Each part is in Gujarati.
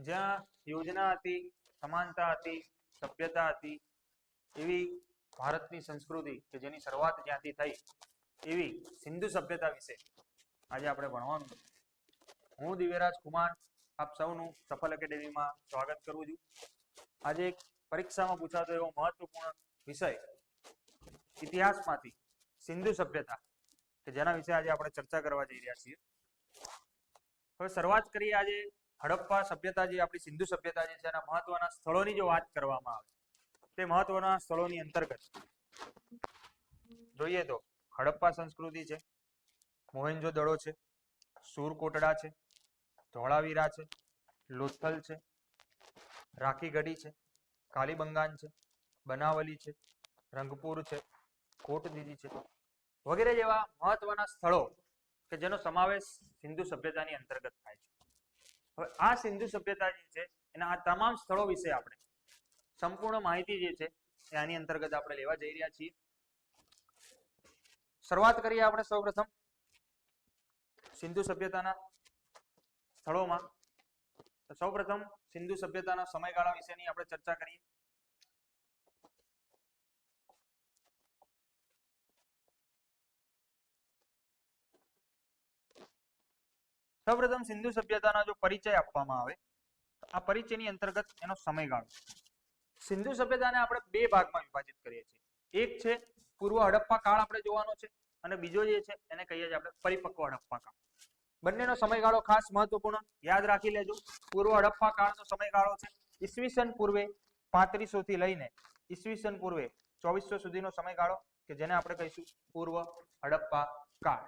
જ્યાં યોજના હતી, સમાનતા હતી, સભ્યતા હતી, એવી ભારતની સંસ્કૃતિ કે જેની શરૂઆત જ્યાંથી થઈ, એવી સિંધુ સભ્યતા વિશે આજે આપણે ભણવાનું. હું દિવ્યરાજ કુમાર, આપ સૌનું સફલ એકેડેમીમાં સ્વાગત કરું છું આજે એક પરીક્ષામાં પૂછાતો એવો મહત્વપૂર્ણ વિષય, ઇતિહાસમાંથી સિંધુ સભ્યતા, કે જેના વિશે આજે આપણે ચર્ચા કરવા જઈ રહ્યા છીએ હવે શરૂઆત કરીએ આજે હડપ્પા સભ્યતા જે આપણી સિંધુ સભ્યતા જે છે, એના મહત્વના સ્થળોની જો વાત કરવામાં આવે, તે મહત્વના સ્થળોની અંતર્ગત. જોઈએ તો, હડપ્પા સંસ્કૃતિ છે, મોહેન્જો દડો છે સુરકોટડા છે, ધોળાવીરા છે, લોથલ છે રાખીગઢી છે, કાલીબંગાન છે, બનાવલી છે, રંગપુર છે, કોટદીદી છે, વગેરે જેવા મહત્વના સ્થળો કે જેનો સમાવેશ સિંધુ સભ્યતાની અંતર્ગત થાય છે. હવે આ સિંધુ સભ્યતા જે છે, એના આ તમામ સ્થળો વિશે આપણે સંપૂર્ણ માહિતી જે છે આની અંતર્ગત આપણે લેવા જઈ રહ્યા છીએ. શરૂઆત કરીએ આપણે સૌપ્રથમ સિંધુ સભ્યતાના સ્થળોમાં. સૌપ્રથમ સિંધુ સભ્યતાના સમયગાળા વિશેની આપણે ચર્ચા કરીએ. સૌપ્રથમ સિંધુ સભ્યતાનો જો પરિચય આપવામાં આવે આ પરિચયની અંતર્ગત એનો સમયગાળો. સિંધુ સભ્યતાને આપણે બે ભાગમાં વિભાજિત કરીએ છીએ. એક છે પૂર્વ હડપ્પા કાળ આપણે જોવાનો છે અને બીજો જે છે એને કહીએ છીએ આપણે પરિપક્વ હડપ્પા કાળ. બંનેનો સમયગાળો ખાસ મહત્વપૂર્ણ. યાદ રાખી લેજો, પૂર્વ હડપ્પા કાળનો સમયગાળો છે ઈસવીસન પૂર્વે પાંત્રીસો થી લઈને ઈસવીસન પૂર્વે ચોવીસો સુધીનો સમયગાળો કે જેને આપણે કહીશું પૂર્વ હડપ્પા કાળ.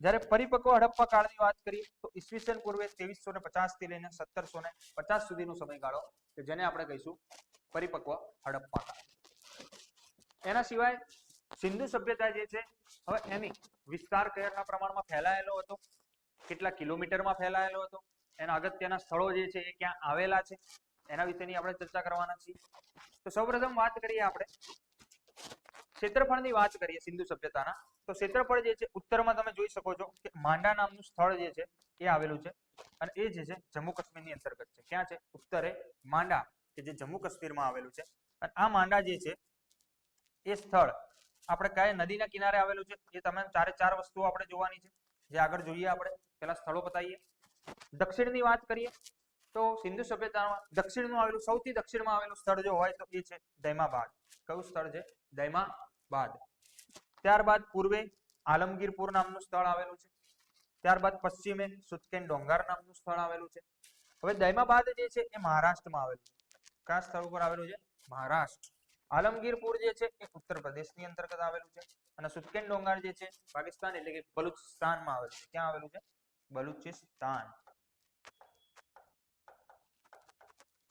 જ્યારે પરિપક્વ હડપ્પા કાળની વાત કરીએ, તો ઈસવીસન પૂર્વે ત્રેવીસો ને પચાસથી લઈને સત્તરસો ને પચાસ સુધીનો સમયગાળો કે જેને આપણે કહીશું પરિપક્વ હડપ્પા કાળ. એના સિવાય સિંધુ સભ્યતા જે છે, હવે એની વિસ્તાર કયા પ્રમાણમાં ફેલાયેલો હતો? કેટલા કિલોમીટરમાં ફેલાયેલો હતો? એના અગત્યના સ્થળો જે છે એ ક્યાં આવેલા છે? એના વિશેની આપણે ચર્ચા કરવાના છીએ. તો સૌપ્રથમ વાત કરીએ આપણે ક્ષેત્રફળની વાત કરીએ સિંધુ સભ્યતાના, તો ક્ષેત્રફળ જે છે, ઉત્તરમાં તમે જોઈ શકો છો કે માંડા નામનું સ્થળ જે છે, એ આવેલું છે. અને એ જે છે, જમ્મુ કાશ્મીરની અંતર્ગત છે. ક્યાં છે? ઉત્તરે માંડા, કે જે જમ્મુ કાશ્મીરમાં આવેલું છે. અને આ માંડા જે છે, એ સ્થળ આપણે કયા નદીના કિનારે આવેલું છે? એ તમે ચારે ચાર વસ્તુઓ આપણે જોવાની છે. જે આગળ જોઈએ આપણે. પેલા સ્થળો બતાવીએ. દક્ષિણની વાત કરીએ. તો સિંધુ સભ્યતામાં દક્ષિણમાં આવેલું, સૌથી દક્ષિણમાં આવેલું સ્થળ જો હોય તો એ છે દૈમાબાદ. કયું સ્થળ છે? દૈમાબાદ. ત્યારબાદ પૂર્વે આલમગીરપુર નામનું સ્થળ આવેલું છે. ત્યારબાદ પશ્ચિમે સુતકેન ડોંગાર નામનું સ્થળ આવેલું છે. હવે દૈમાબાદ જે છે એ મહારાષ્ટ્રમાં આવેલું છે. કયા સ્થળ ઉપર આવેલું છે? મહારાષ્ટ્ર. આલમગીરપુર જે છે એ ઉત્તર પ્રદેશની અંતર્ગત આવેલું છે અને સુતકેન ડોંગાર જે છે પાકિસ્તાન એટલે કે બલુચિસ્તાનમાં આવેલું છે. ક્યાં આવેલું છે? બલુચિસ્તાન.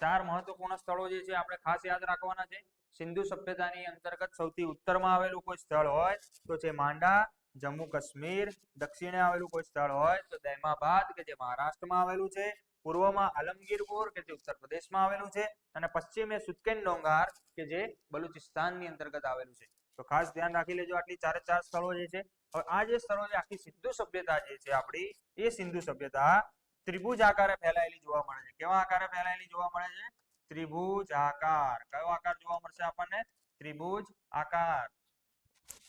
ચાર મહત્વપૂર્ણ સ્થળો જે છે આપણે ખાસ યાદ રાખવાના છે. સિંધુ સભ્યતાની અંતર્ગત સૌથી ઉત્તરમાં આવેલું કોઈ સ્થળ હોય તો છે માંડા, જમ્મુ કાશ્મીર, દક્ષિણે આવેલું કોઈ સ્થળ હોય તો દહેમાબાદ કે જે મહારાષ્ટ્રમાં આવેલું છે, પૂર્વમાં આલમગીરપુર કે જે ઉત્તર પ્રદેશમાં આવેલું છે અને પશ્ચિમે સુતકેન ડોંગાર કે જે બલુચિસ્તાનની અંતર્ગત આવેલું છે. તો ખાસ ધ્યાન રાખી લેજો આટલી ચારે ચાર સ્થળો જે છે. હવે આ જે સ્થળો છે, આખી સિંધુ સભ્યતા જે છે આપણી, એ સિંધુ સભ્યતા ત્રિભુજ આકારે ફેલાયેલી જોવા મળે છે. કેવા આકારે ફેલાયેલી જોવા મળે છે? ત્રિભુજ આકાર. કયો આકાર જોવા મળશે આપણને? ત્રિભુજ આકાર.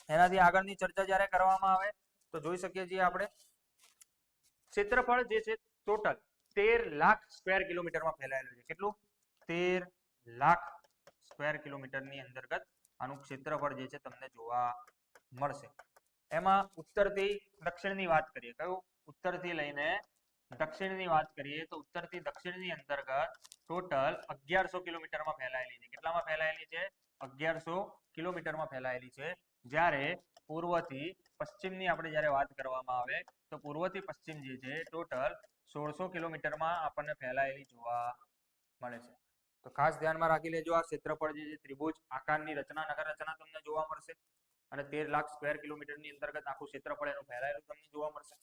એનાથી આગળની ચર્ચા જ્યારે કરવામાં આવે, તો જોઈ શકીએ છીએ આપણે. ક્ષેત્રફળ જે છે, ટોટલ તેર લાખ સ્ક્વેર કિલોમીટરમાં ફેલાયેલું છે. કેટલું? તેર લાખ સ્ક્વેર કિલોમીટરની અંતર્ગત આનું ક્ષેત્રફળ જે છે, તમને જોવા મળશે. એમાં ઉત્તરથી દક્ષિણની વાત કરીએ. કયું? ઉત્તરથી લઈને દક્ષિણની વાત કરીએ તો ઉત્તરથી દક્ષિણની અંતર્ગત ટોટલ અગિયારસો કિલોમીટરમાં ફેલાયેલી છે. કેટલામાં ફેલાયેલી છે? અગિયારસો કિલોમીટરમાં ફેલાયેલી છે. જ્યારે પૂર્વથી પશ્ચિમની આપણે જ્યારે વાત કરવામાં આવે તો પૂર્વથી પશ્ચિમ જે છે, ટોટલ સોળસો કિલોમીટરમાં આપણને ફેલાયેલી જોવા મળે છે. તો ખાસ ધ્યાનમાં રાખી લેજો, આ ક્ષેત્રફળ જે છે, ત્રિભુજ આકારની રચના, નગર રચના તમને જોવા મળશે. અને તેર લાખ સ્ક્વેર કિલોમીટરની અંતર્ગત આખું ક્ષેત્રફળ એનું ફેલાયેલું તમને જોવા મળશે.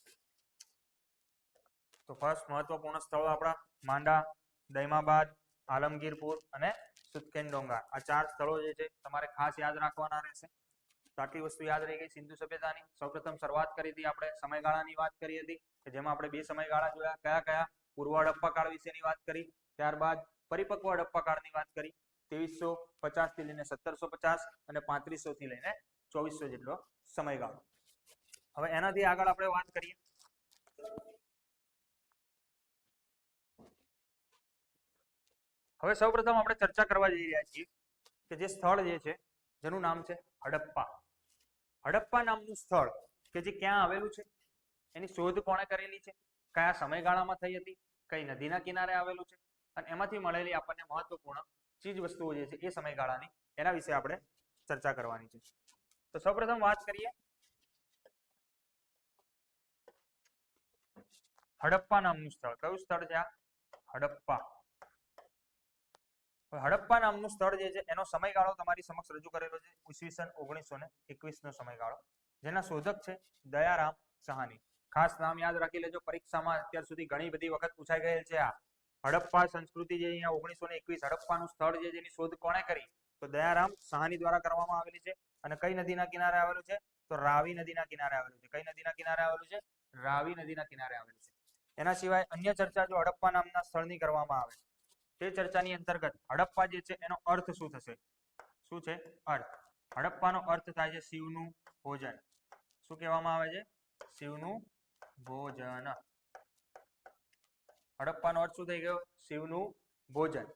તો ફર્સ્ટ મહત્વપૂર્ણ સ્થળો આપણા માંડા, દૈમાબાદ, આલમગીરપુર અને સુતકેન ડોંગા આ ચાર સ્થળો જે છે, તમારે ખાસ યાદ રાખવાના રહેશે. આટલી વસ્તુ યાદ રહી ગઈ સિંધુ સભ્યતાની. સૌપ્રથમ શરૂઆત કરી હતી આપણે સમયગાળાની વાત કરી હતી, કે જેમાં આપણે બે સમયગાળા જોયા. કયા કયા? પૂર્વ હડપ્પા કાળ વિશેની વાત કરી. ત્યારબાદ પરિપક્વ હડપ્પા કાળની વાત કરી. ત્રેવીસો પચાસથી લઈને સત્તરસો પચાસ અને પાંત્રીસો થી લઈને ચોવીસો જેટલો સમયગાળો. હવે એનાથી આગળ આપણે વાત કરીએ. હવે સૌપ્રથમ આપણે ચર્ચા કરવા જઈ રહ્યા છીએ કે જે સ્થળ જે છે, જેનું નામ છે હડપ્પા. હડપ્પા નામનું સ્થળ કે જે ક્યાં આવેલું છે? એની શોધ કોણે કરેલી છે? કયા સમયગાળામાં થઈ હતી? કઈ નદીના કિનારે આવેલું છે? અને એમાંથી મળેલી આપણને મહત્વપૂર્ણ ચીજ વસ્તુઓ જે છે એ સમયગાળાની, એના વિશે આપણે ચર્ચા કરવાની છે. તો સૌપ્રથમ વાત કરીએ. હડપ્પા નામનું સ્થળ. કયું સ્થળ છે આ? હડપ્પા. હડપ્પા નામનું સ્થળ જે છે, એનો સમયગાળો તમારી સમક્ષ રજૂ કરેલો છે, ઈસવીસન ઓગણીસો ને એકવીસ નો સમયગાળો, જેના શોધક છે દયારામ સહાની. ખાસ નામ યાદ રાખી લેજો, પરીક્ષામાં અત્યાર સુધી ઘણી બધી વખત પૂછાઈ ગયેલ છે આ. હડપ્પા સંસ્કૃતિ જે અહીંયા ઓગણીસો ને એકવીસ, હડપ્પાનું સ્થળ જે જેની શોધ કોણે કરી? તો દયારામ સહાની દ્વારા કરવામાં આવેલી છે. અને કઈ નદીના કિનારે આવેલું છે? તો રાવી નદીના કિનારે આવેલું છે. કઈ નદીના કિનારે આવેલું છે? રાવી નદીના કિનારે આવેલું છે. એના સિવાય અન્ય ચર્ચા જો હડપ્પા નામના સ્થળની કરવામાં આવે તે ચર્ચાની અંતર્ગત હડપ્પા જે છે એનો અર્થ શું થશે? શું છે? અર્થ. હડપ્પાનો અર્થ થાય છે શિવનું ભોજન. શું કહેવામાં આવે છે? શિવનું ભોજન. હડપ્પાનો અર્થ શું થઈ ગયો? શિવનું ભોજન.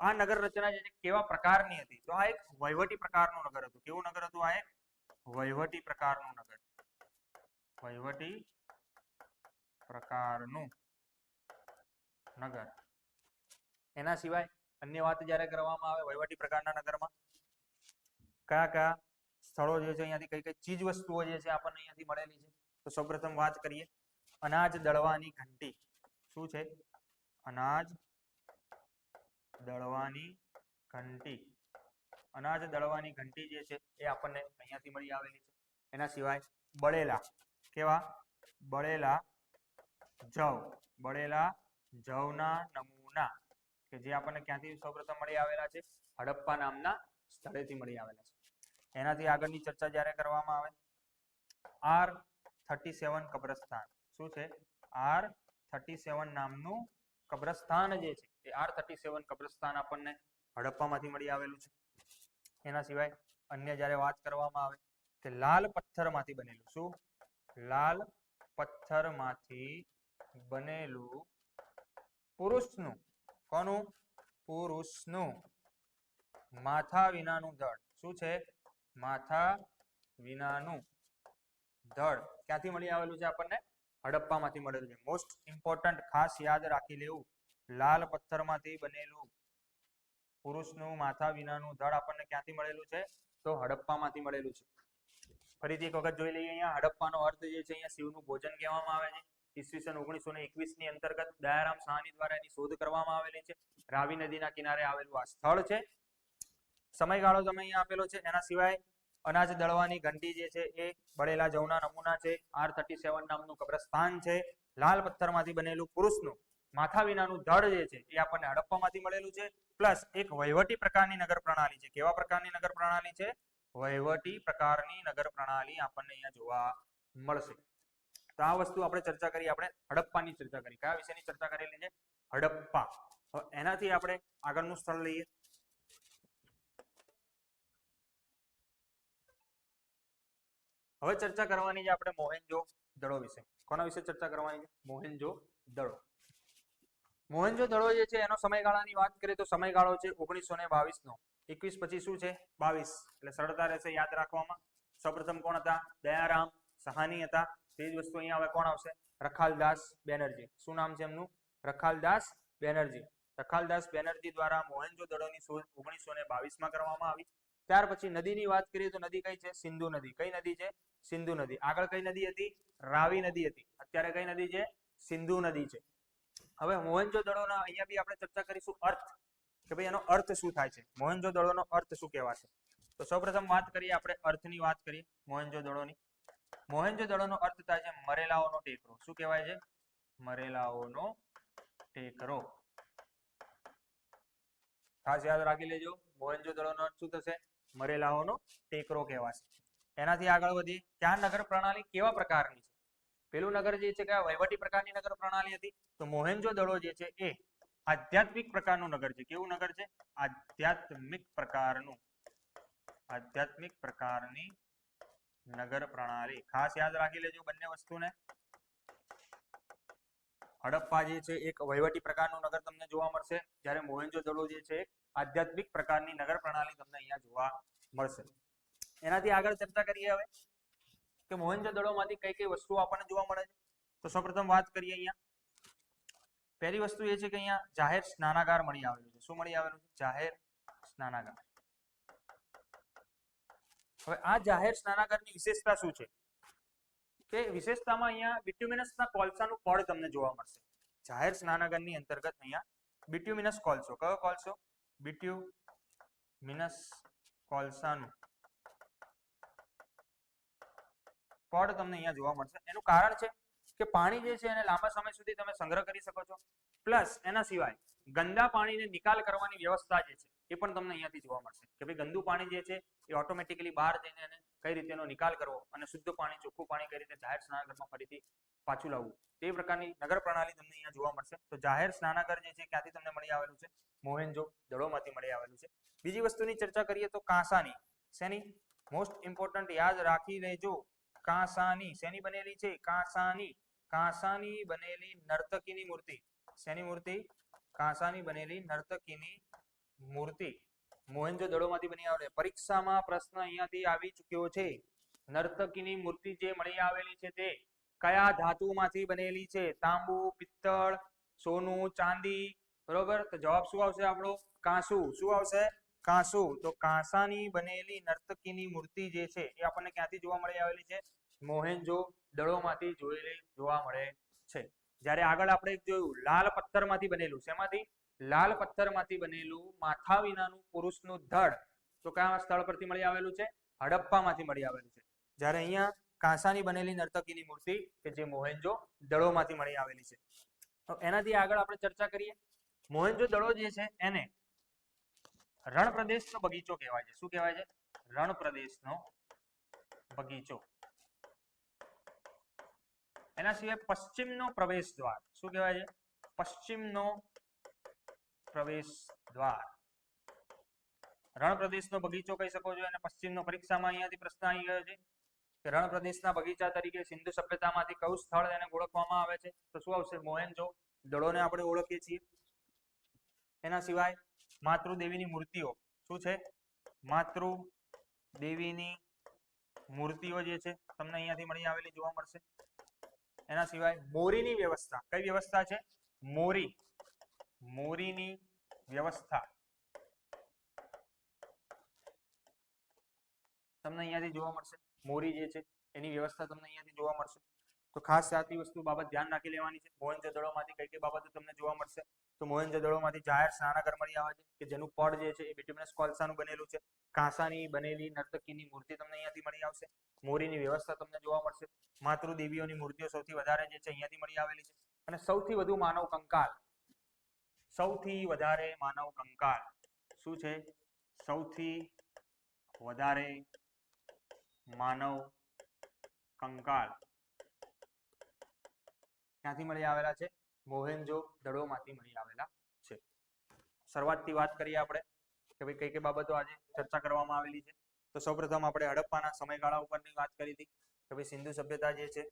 આ નગર રચના જે કેવા પ્રકારની હતી? તો આ એક વહીવટી પ્રકારનું નગર હતું. કેવું નગર હતું? આ એક વહીવટી પ્રકારનું નગર. વહીવટી પ્રકારનું નગર. એના સિવાય અન્ય વાત જ્યારે કરવામાં આવે, વહીવટી પ્રકારના નગરમાં, કયા કયા સ્થળો જે છે અહીંયાથી કઈ કઈ ચીજ વસ્તુઓ જે છે આપણને અહીંયાથી મળેલી છે, તો સૌપ્રથમ વાત કરીએ, અનાજ દળવાની ઘંટી. શું છે? અનાજ દળવાની ઘંટી. અનાજ દળવાની ઘંટી જે છે એ આપણને અહીંયાથી મળી આવેલી છે. એના સિવાય બળેલા. કેવા? બળેલા જવ. બળેલા જવના નમૂના. કે જે આપણને ક્યાંથી સૌપ્રથમ મળી આવેલા છે? હડપ્પા નામના સ્થળેથી મળી આવેલા છે. એનાથી આગળની ચર્ચા જ્યારે કરવામાં આવે, આર થર્ટી સેવન કબ્રસ્તાન. શું છે? આર થર્ટી સેવન નામનું કબ્રસ્તાન જે છે, એ આર થર્ટી સેવન કબ્રસ્તાન આપણને હડપ્પામાંથી મળી આવેલું છે. એના સિવાય અન્ય જ્યારે વાત કરવામાં આવે કે લાલ પથ્થરમાંથી બનેલું. શું? લાલ પથ્થરમાંથી બનેલું પુરુષનું કોનું? પુરુષનું. માથા વિનાનું ધડ શું છે? માથા વિનાનું ધડ ક્યાંથી મળી આવેલું છે આપણને? હડપ્પામાંથી મળેલું છે. મોસ્ટ ઇમ્પોર્ટન્ટ ખાસ યાદ રાખી લેવું. લાલ પથ્થરમાંથી બનેલું પુરુષનું માથા વિનાનું ધડ આપણને ક્યાંથી મળેલું છે? તો હડપ્પામાંથી મળેલું છે. ફરીથી એક વખત જોઈ લઈએ અહીંયા. હડપ્પાનો અર્થ જે છે અહીંયા શિવનું ભોજન કહેવામાં આવે છે. ઈસવીસન ઓગણીસો ને એકવીસની અંતર્ગત દયારામ સાહની દ્વારા એની શોધ કરવામાં આવેલી છે. રાવી નદીના કિનારે આવેલું આ સ્થળ છે. સમયગાળો તમે અહીંયા આપેલો છે. એના સિવાય અનાજ દળવાની ઘંટી જે છે એ બળેલા જવના નમૂના છે. આર થર્ટી સેવન નામનું કબ્રસ્તાન છે. લાલ પથ્થરમાંથી બનેલું પુરુષનું માથા વિનાનું ધડ જે છે એ આપણને હડપ્પામાંથી મળેલું છે. પ્લસ એક વહીવટી પ્રકારની નગર પ્રણાલી છે. કેવા પ્રકારની નગર પ્રણાલી છે? વહીવટી પ્રકારની નગર પ્રણાલી આપણને અહીંયા જોવા મળશે. તો આ વસ્તુ આપણે ચર્ચા કરી, આપણે હડપ્પાની ચર્ચા કરી. કયા વિષયની ચર્ચા કરેલી છે? હડપ્પા. એનાથી આપણે આગળનું સ્થળ લઈએ. હવે ચર્ચા કરવાની છે આપણે મોહેન્જો દડો વિશે. કોના વિશે ચર્ચા કરવાની છે? મોહેન્જો દડો મોહેન્જો દડો જે છે, એનો સમયગાળાની વાત કરીએ તો સમયગાળો છે ઓગણીસો ને બાવીસ નો એકવીસ પછી શું છે? બાવીસ. એટલે સરળતા રહેશે યાદ રાખવામાં. સૌપ્રથમ કોણ હતા? દયારામ સહાની હતા. તે જ વસ્તુ અહીંયા હવે કોણ આવશે? રખાલદાસ બેનર્જી. શું નામ છે એમનું? રખાલદાસ બેનર્જી. રખાલદાસ બેનર્જી દ્વારા મોહેન્જો દડોની શોધ ઓગણીસો ને બાવીસમાં કરવામાં આવી. ત્યાર પછી નદીની વાત કરીએ તો નદી કઈ છે? સિંધુ નદી. કઈ નદી છે? સિંધુ નદી. આગળ કઈ નદી હતી? રાવી નદી હતી. અત્યારે કઈ નદી છે? સિંધુ નદી છે. હવે મોહેન્જો દડોના અહીંયા બી આપણે ચર્ચા કરીશું અર્થ. કે ભાઈ એનો અર્થ શું થાય છે? મોહેન્જો દડોનો અર્થ શું કહેવાશે? તો સૌપ્રથમ વાત કરીએ આપણે અર્થની વાત કરીએ મોહેન્જો દડોની મોહેન્જો દડોનો અર્થ થાય છે મરેલાઓનો ટેકરો. શું કહેવાય છે? મરેલાઓનો ટેકરો. ખાસ યાદ રાખી લેજો મોહેન્જો દડોનો અર્થ શું થશે? મરેલાઓનો ટેકરો કહેવાશે. એનાથી આગળ વધી ત્યાં નગર પ્રણાલી કેવા પ્રકારની છે? પેલું નગર જે છે કે વહીવટી પ્રકારની નગર પ્રણાલી હતી. તો મોહેન્જો દડો જે છે, એ આધ્યાત્મિક પ્રકારનું નગર છે. કેવું નગર છે? આધ્યાત્મિક પ્રકારનું. આધ્યાત્મિક પ્રકારની નગર પ્રણાલી. ખાસ યાદ રાખી લેજો બંને વસ્તુને. હડપ્પા જે છે, એક વહીવટી પ્રકારનું નગર તમને જોવા મળશે. જ્યારે મોહેન્જો દડો જે છે આધ્યાત્મિક પ્રકારની નગર પ્રણાલી તમને અહીંયા જોવા મળશે. એનાથી આગળ ચર્ચા કરીએ હવે કે મોહેન્જો દડોમાંથી કઈ કઈ વસ્તુઓ આપણને જોવા મળે છે. તો સૌપ્રથમ વાત કરીએ અહીંયા. પહેલી વસ્તુ એ છે કે અહીંયા જાહેર સ્નાનાગાર મળી આવેલું છે. શું મળી આવેલું છે? જાહેર સ્નાનાગાર. હવે આ જાહેર સ્નાનાગારની વિશેષતા શું છે? કે વિશેષતામાં અહીંયા બિટ્યુમિનસના કોલસાનું પડ તમને જોવા મળશે. જાહેર સ્નાનાગારની અંતર્ગત અહીંયા બિટ્યુમિનસ કોલસો. કયો કોલસો? બિટ્યુમિનસ કોલસાનું પડ તમને અહીંયા જોવા મળશે. એનું કારણ છે કે પાણી જે છે એને લાંબા સમય સુધી તમે સંગ્રહ કરી શકો છો. પ્લસ એના સિવાય ગંદા પાણીને નિકાલ કરવાની વ્યવસ્થા જે છે એ પણ તમને અહીંયાથી જોવા મળશે કે ભાઈ ગંદુ પાણી જે છે એ ઓટોમેટિકલી બહાર જઈને એને કઈ રીતે એનો નિકાલ કરવો અને શુદ્ધ પાણી, ચોખ્ખું પાણી કઈ રીતે જાહેર સ્નાનાગરમાં ફરીથી પાછું લાવવું. તે પ્રકારની નગર પ્રણાલી તમને અહીંયા જોવા મળશે. તો જાહેર સ્નાનાગર જે છે ક્યાંથી તમને મળી આવેલું છે? મોહેનજો દડોમાંથી મળી આવેલું છે. બીજી વસ્તુની ચર્ચા કરીએ તો કાંસાની. શેની? મોસ્ટ ઇમ્પોર્ટન્ટ યાદ રાખી લેજો. કાંસાની. શેની બનેલી છે? કાંસાની. કાંસાની બનેલી નર્તકીની મૂર્તિ. શેની મૂર્તિ? કાંસાની બનેલી નર્તકીની મૂર્તિ મોહેન્જો દડોમાંથી બની આવે. પરીક્ષામાં પ્રશ્ન અહીંયાથી આવી ચૂક્યો છે. નર્તકીની મૂર્તિ જે મળી આવેલી છે તે કયા ધાતુમાંથી બનેલી છે? તાંબુ, પિત્તળ, સોનું, ચાંદી? બરોબર? તો જવાબ શું આવશે આપણો? કાંસુ. શું આવશે? કાંસુ. તો કાંસાની બનેલી નર્તકીની મૂર્તિ જે છે એ આપણને ક્યાંથી જોવા મળી આવેલી છે? મોહેન્જો દડોમાંથી જોયેલી જોવા મળે છે. જ્યારે આગળ આપણે જોયું, લાલ પથ્થરમાંથી બનેલું. શેમાંથી? લાલ પથ્થરમાંથી બનેલું માથા વિનાનું પુરુષનું ધડ તો કયા સ્થળ પરથી મળી આવેલું છે? હડપ્પામાંથી મળી આવેલું છે. જ્યારે અહીંયા કાંસાની બનેલી નર્તકીની મૂર્તિ કે જે મોહેન્જો દળોમાંથી મળી આવેલી છે. તો એનાથી આગળ આપણે ચર્ચા કરીએ. મોહેન્જો દળો જે છે એને રણ પ્રદેશનો બગીચો કહેવાય છે. શું કહેવાય છે? રણ પ્રદેશનો બગીચો. એના સિવાય પશ્ચિમનો પ્રવેશ દ્વાર શું કહેવાય છે? પશ્ચિમનો પ્રવેશ દ્વાર. રણ પ્રદેશનો બગીચો કહી શકો છો અને પશ્ચિમનો પરીક્ષામાં અહીંયાથી પ્રશ્ન આવી ગયો છે કે રણ પ્રદેશના બગીચા તરીકે સિંધુ સભ્યતામાંથી કયું સ્થળ એને ઓળખવામાં આવે છે? તો શું આવશે? મોહેન્જો દડોને આપણે ઓળખીએ છીએ. એના સિવાય માતૃદેવીની મૂર્તિઓ શું છે? માતૃ દેવીની મૂર્તિઓ જે છે તમને અહીંયાથી મળી આવેલી જોવા મળશે. એના સિવાય મોરીની વ્યવસ્થા. કઈ વ્યવસ્થા છે? મોરી. મોરીની વ્યવસ્થા. તમને અહીંયાથી જોવા મળશે, મોરી જે છે, એની વ્યવસ્થા તમને અહીંયાથી જોવા મળશે. તો ખાસ સાચી વસ્તુ બાબત ધ્યાન રાખી લેવાની છે. મોહેન્જો દડોમાંથી કઈ કઈ બાબતો તમને જોવા મળશે, તો મોહેન્જો દડોમાંથી જાહેર સ્નાનાગાર મળી આવે છે, કે જેનું પડ જે છે, એ બિટ્યુમિનસ કોલસાનું બનેલું છે. કાંસાની બનેલી નર્તકીની મૂર્તિ તમને અહીંયાથી મળી આવશે. મોરીની વ્યવસ્થા તમને જોવા મળશે. માતૃદેવીઓની મૂર્તિઓ સૌથી વધારે જે છે, અહીંયાથી મળી આવેલી છે. અને સૌથી વધુ માનવ કંકાલ. સૌથી વધારે માનવ કંકાલ શું છે? સૌથી વધારે માનવ કંકાલ ક્યાંથી મળી આવેલા છે? મોહેન્જો દડોમાંથી મળી આવેલા છે. શરૂઆતથી વાત કરીએ આપણે કે ભાઈ કઈ કઈ બાબતો આજે ચર્ચા કરવામાં આવેલી છે. તો સૌપ્રથમ આપણે હડપ્પાના સમયગાળા ઉપરની વાત કરી હતી કે ભાઈ સિંધુ સભ્યતા જે છે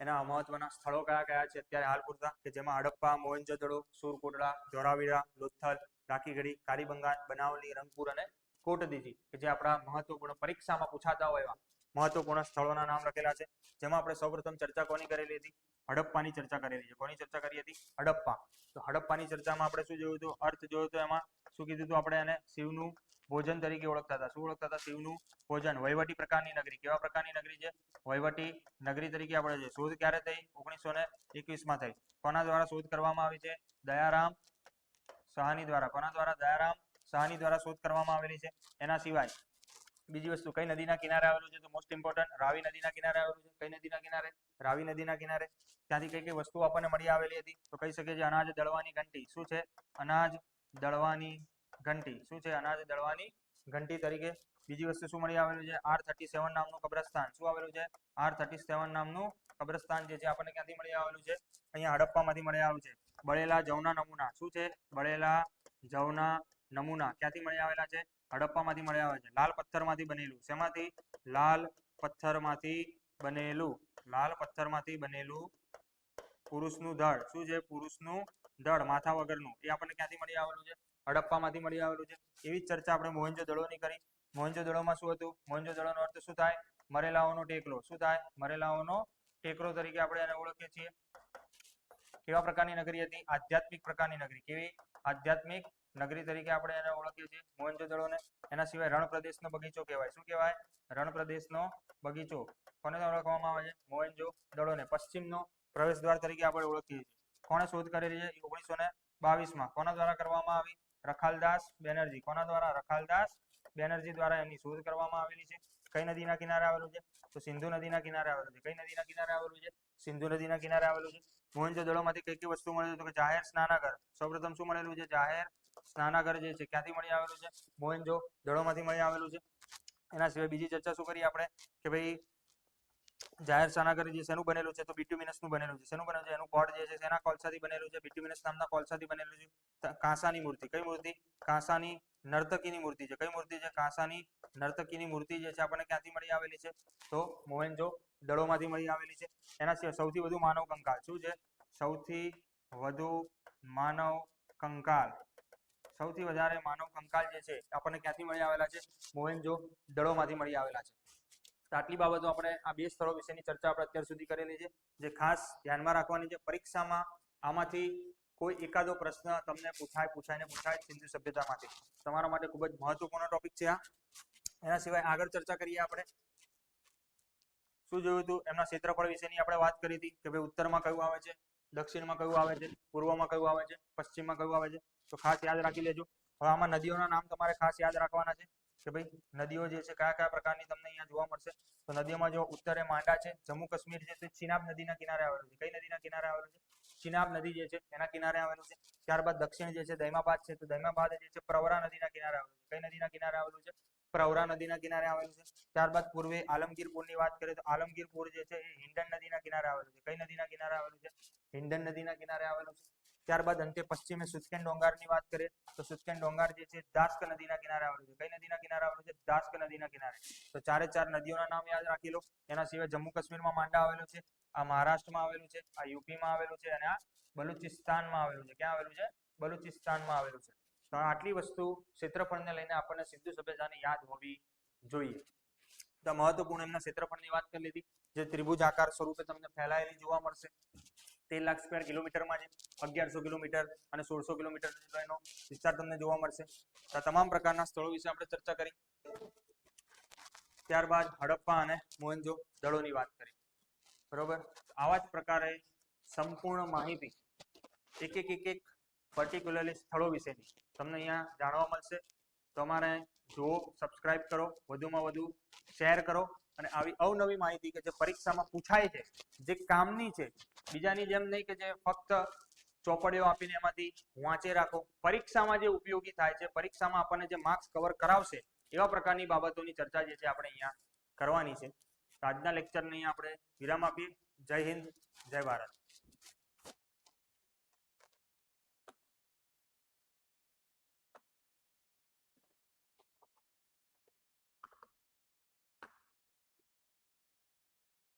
એના મહત્વના સ્થળો કયા કયા છે? અત્યારે હાલ પૂરતા કે જેમાં હડપ્પા, મોહેન્જોદડો સુરકોટડા ધોરાવીરા લોથલ, રાખીગઢી, કારીબંગાન, બનાવલી, રંગપુર અને કોટદીજી કે જે આપણા મહત્વપૂર્ણ પરીક્ષામાં પૂછાતા હોય એવા મહત્વપૂર્ણ સ્થળોના નામ લખેલા છે. જેમાં આપણે સૌપ્રથમ ચર્ચા કોની કરેલી હતી? હડપ્પાની ચર્ચા કરેલી છે. કોની ચર્ચા કરી હતી? હડપ્પા. તો હડપ્પાની ચર્ચામાં આપણે શું જોયું હતું? અર્થ જોયું હતું એમાં શું કીધું હતું? આપણે એને શિવનું ભોજન તરીકે ઓળખતા હતા. શું ઓળખતા હતા? શિવનું ભોજન. વહીવટી પ્રકારની નગરી. કેવા પ્રકારની નગરી છે? વહીવટી નગરી તરીકે આપણે છે શોધ ક્યારે થઈ? ઓગણીસો ને એકવીસમાં થઈ. કોના દ્વારા શોધ કરવામાં આવી છે? દયારામ સહાની દ્વારા. કોના દ્વારા? દયારામ સહાની દ્વારા શોધ કરવામાં આવેલી છે? એના સિવાય બીજી વસ્તુ, કઈ નદીના કિનારે આવેલું છે? તો મોસ્ટ ઇમ્પોર્ટન્ટ રાવી નદીના કિનારે આવેલું છે. કઈ નદીના કિનારે? રાવી નદીના કિનારે. ત્યાંથી કઈ કઈ વસ્તુઓ આપણને મળી આવેલી હતી? તો કહી શકીએ છીએ અનાજ, દળવાની ઘંટી. શું છે? અનાજ, દળવાની ઘંટી. શું છે? અનાજ, દળવાની ઘંટી તરીકે. બીજી વસ્તુ શું મળી આવેલું છે? આર થર્ટી સેવન નામનું કબ્રસ્તાન. શું આવેલું છે? આર થર્ટી સેવન નામનું કબ્રસ્તાન જે છે, આપણને ક્યાંથી મળી આવેલું છે? અહીંયા હડપ્પામાંથી મળી આવેલું છે. બળેલા જવના નમૂના. શું છે? બળેલા જવના નમૂના. ક્યાંથી મળી આવેલા છે? હડપ્પામાંથી મળી આવે છે. લાલ પથ્થરમાંથી બનેલું. શેમાંથી? લાલ પથ્થરમાંથી બનેલું. લાલ પથ્થરમાંથી બનેલું પુરુષનું ધડ શું છે? પુરુષનું ધડ માથા વગરનું. એ આપણને ક્યાંથી મળી આવેલું છે? હડપ્પામાંથી મળી આવેલું છે. એવી ચર્ચા આપણે મોહેન્જો દળોની કરી. મોહેન્જો દળોમાં શું હતું? મોહેન્જો દળોનો અર્થ શું થાય? મરેલાઓનો ટેકરો. શું થાય? મરેલાઓનો ટેકરો તરીકે આપણે એને ઓળખીએ છીએ. કેવા પ્રકારની નગરી હતી? આધ્યાત્મિક પ્રકારની નગરી. કેવી? આધ્યાત્મિક નગરી તરીકે આપણે એને ઓળખીએ છીએ મોહેન્જો દળોને એના સિવાય રણ પ્રદેશનો બગીચો કહેવાય. શું કહેવાય? રણ પ્રદેશનો બગીચો. કોને ઓળખવામાં આવે છે? મોહેન્જો દળોને પશ્ચિમનો પ્રવેશ દ્વાર તરીકે આપણે ઓળખીએ છીએ. કોણે શોધ કરેલી છે? ઓગણીસો ને બાવીસમાં. કોના દ્વારા કરવામાં આવી? રખાલદાસ બેનર્જી. કોના દ્વારા? રખાલદાસ બેનર્જી દ્વારા એમની શોધ કરવામાં આવેલી છે. કઈ નદીના કિનારે આવેલું છે? તો સિંધુ નદીના કિનારે આવેલું છે. કઈ નદીના કિનારે આવેલું છે? સિંધુ નદીના કિનારે આવેલું છે. મોહેન્જો દળોમાંથી કઈ કઈ વસ્તુ મળે છે? તો કે જાહેર સ્નાનાગર. સૌપ્રથમ શું મળેલું છે? જાહેર સ્નાનાગર જે છે, ક્યાંથી મળી આવેલું છે? મોહેન્જો દળોમાંથી મળી આવેલું છે. એના સિવાય બીજી ચર્ચા શું કરીએ આપણે? કે ભાઈ, જાહેર સ્નાનાગર જે શેનું બનેલું છે, તો બિટ્યુમિનસનું બનેલું છે. શેનું બનેલું છે? એનું પડ જે છે શેના કોલસાથી બનેલું છે. બિટ્યુમિનસ નામના કોલસાથી બનેલું છે. કાંસાની મૂર્તિ. કઈ મૂર્તિ? કાંસાની નર્તકીની મૂર્તિ છે. કઈ મૂર્તિ છે? કાંસાની નર્તકીની મૂર્તિ જે છે, આપણને ક્યાંથી મળી આવેલી છે? તો મોહેન્જો દળોમાંથી મળી આવેલી છે. એના સિવાય સૌથી વધુ માનવ કંકાલ શું છે? સૌથી વધુ માનવ કંકાલ. સૌથી વધારે માનવ કંકાલ જે છે આપણને ક્યાંથી મળી આવેલા છે? મોહેન્જો દળોમાંથી મળી આવેલા છે. આટલી બાબતો આપણે આ બે સ્થળો વિશેની ચર્ચા આપણે અત્યાર સુધી કરેલી છે. જે ખાસ ધ્યાનમાં રાખવાની છે, પરીક્ષામાં આમાંથી કોઈ એકાદો પ્રશ્ન તમને પૂછાય પૂછાય પૂછાય સિંધુ સભ્યતામાંથી તમારા માટે ખૂબ જ મહત્વપૂર્ણ ટોપિક છે આ. એના સિવાય આગળ ચર્ચા કરીએ આપણે. શું જોયું હતું એમના ક્ષેત્રફળ વિશેની આપણે વાત કરી હતી કે ભાઈ ઉત્તરમાં કયું આવે છે, દક્ષિણમાં કયું આવે છે, પૂર્વમાં કયું આવે છે, પશ્ચિમમાં કયું આવે છે? તો ખાસ યાદ રાખી લેજો. હવે આમાં નદીઓના નામ તમારે ખાસ યાદ રાખવાના છે કે ભાઈ નદીઓ જે છે, કયા કયા પ્રકારની તમને અહીંયા જોવા મળશે? તો નદીઓમાં જો ઉત્તરે માંડા છે, જમ્મુ કાશ્મીર છે, તે ચિનાબ નદીના કિનારે આવેલું છે. કઈ નદીના કિનારે આવેલું છે? ચિનાબ નદી જે છે, એના કિનારે આવેલું છે. ત્યારબાદ દક્ષિણ જે છે, દૈમાબાદ છે, તો દૈમાબાદ જે છે, પ્રવરા નદીના કિનારે આવેલું છે. કઈ નદીના કિનારે આવેલું છે? પ્રવરા નદીના કિનારે આવેલું છે. ત્યારબાદ પૂર્વે આલમગીરપુરની વાત કરીએ તો આલમગીરપુર જે છે એ હિંડન નદીના કિનારે આવેલું છે. કઈ નદીના કિનારે આવેલું છે? હિંડન નદીના કિનારે આવેલું છે. ત્યારબાદ અંતે પશ્ચિમે સુચકેન ડોંગારની વાત કરીએ તો સુચકેન ડોંગાર જે છે દાસ્ક નદીના કિનારે આવેલું છે. કઈ નદીના કિનારે આવેલું છે? દાસ્ક નદીના કિનારે. તો ચારે ચાર નદીઓના નામ યાદ રાખી લો. એના સિવાય જમ્મુ કાશ્મીરમાં માંડા આવેલું છે, આ મહારાષ્ટ્રમાં આવેલું છે, આ યુપીમાં આવેલું છે અને આ બલુચિસ્તાનમાં આવેલું છે. ક્યાં આવેલું છે? બલુચિસ્તાનમાં આવેલું છે. આટલી વસ્તુ ક્ષેત્રફળને લઈને આપણને સિંધુ સભ્યતાની યાદ હોવી જોઈએ. તો મહત્વપૂર્ણ એમના ક્ષેત્રફળની વાત કરી લીધી, જે ત્રિભુજ આકાર સ્વરૂપે તમને ફેલાયેલી જોવા મળશે. તેર લાખ સ્ક્વેર કિલોમીટરમાં છે, અગિયારસો કિલોમીટર અને સોળસો કિલોમીટર એનો વિસ્તાર તમને જોવા મળશે. તો તમામ પ્રકારના સ્થળો વિશે આપણે ચર્ચા કરી. ત્યારબાદ હડપ્પા અને મોહનજો દળોની વાત કરી. બરોબર? આવા જ પ્રકારે સંપૂર્ણ માહિતી એક એક એક એક પર્ટિક્યુલરલી સ્થળો વિશેની. તમને અહીંયા જાણવા મળશે. તમારે જુઓ સબસ્ક્રાઇબ કરો, વધુમાં વધુ શેર કરો અને આવી અવનવી માહિતી કે જે પરીક્ષામાં પૂછાય છે, જે કામની છે, બીજાની જેમ નહીં કે જે ફક્ત ચોપડીઓ આપીને એમાંથી વાંચે રાખો. પરીક્ષામાં જે ઉપયોગી થાય છે, પરીક્ષામાં આપણને જે માર્ક્સ કવર કરાવશે, એવા પ્રકારની બાબતોની ચર્ચા જે છે આપણે અહીંયા કરવાની છે. આજના લેક્ચરને અહીંયા આપણે વિરામ આપીએ. જય હિન્દ, જય ભારત.